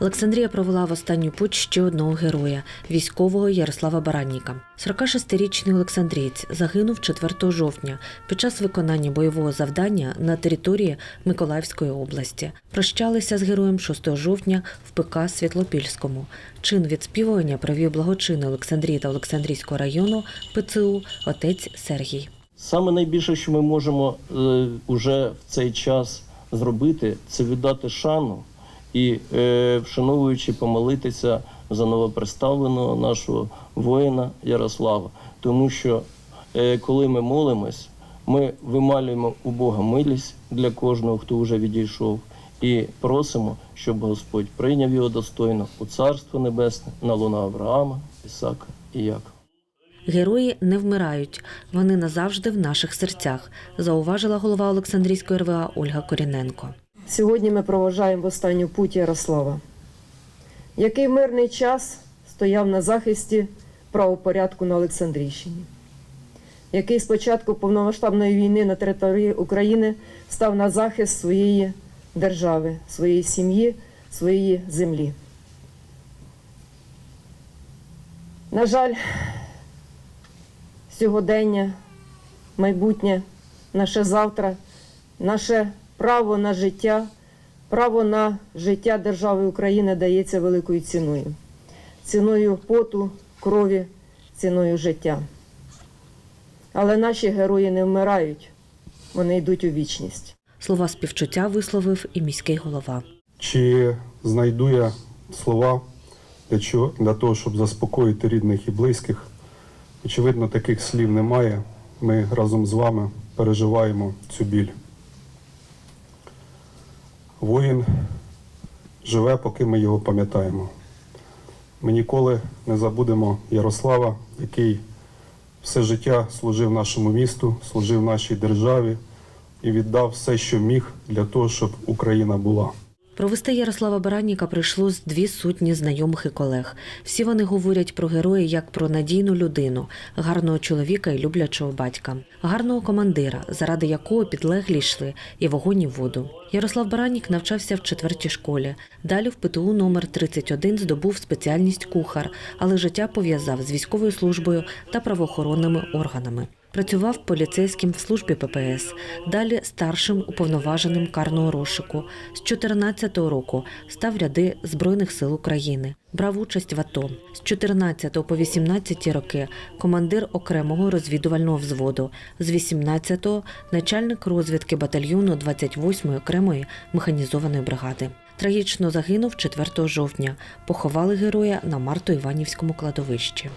Олександрія провела в останню путь ще одного героя військового Ярослава Баранніка. 46-річний Олександрієць загинув 4 жовтня під час виконання бойового завдання на території Миколаївської області. Прощалися з героєм 6 жовтня в ПК Світлопільському. Чин відспівування провів благочинний Олександрії та Олександрійського району ПЦУ отець Сергій. Саме найбільше, що ми можемо е, уже в цей час зробити, це віддати шану і, е, вшановуючи, помолитися за новоприставленого нашого воїна Ярослава. Тому що е, коли ми молимось, ми вималюємо у Бога милість для кожного, хто вже відійшов, і просимо, щоб Господь прийняв його достойно у Царство Небесне на луна Авраама, Ісака і Якова. Герої не вмирають, вони назавжди в наших серцях, зауважила голова Олександрійської РВА Ольга Коріненко. Сьогодні ми проважаємо в останню путь Ярослава, який мирний час стояв на захисті правопорядку на Олександрійщині, який з початку повномасштабної війни на території України став на захист своєї держави, своєї сім'ї, своєї землі. На жаль, сьогодення, майбутнє, наше завтра, наше право на життя, право на життя держави України дається великою ціною. Ціною поту, крові, ціною життя. Але наші герої не вмирають, вони йдуть у вічність. Слова співчуття висловив і міський голова. Чи знайду я слова для, чого, для того, щоб заспокоїти рідних і близьких? Очевидно, таких слів немає. Ми разом з вами переживаємо цю біль. Воїн живе, поки ми його пам'ятаємо. Ми ніколи не забудемо Ярослава, який все життя служив нашому місту, служив нашій державі і віддав все, що міг для того, щоб Україна була. Провести Ярослава Баранніка прийшло з дві сотні знайомих і колег. Всі вони говорять про героя як про надійну людину, гарного чоловіка і люблячого батька, гарного командира, заради якого підлеглі йшли і вогонь і воду. Ярослав Бараннік навчався в четвертій школі. Далі в ПТУ номер 31 здобув спеціальність кухар, але життя пов'язав з військовою службою та правоохоронними органами. Працював поліцейським в службі ППС, далі старшим уповноваженим карного розшуку. З 14 року став ряди Збройних сил України. Брав участь в АТО. З 14 по 18 роки командир окремого розвідувального взводу. З 18-го начальник розвідки батальйону 28-ї окремої механізованої бригади. Трагічно загинув 4 жовтня. Поховали героя на Марто-Іванівському кладовищі.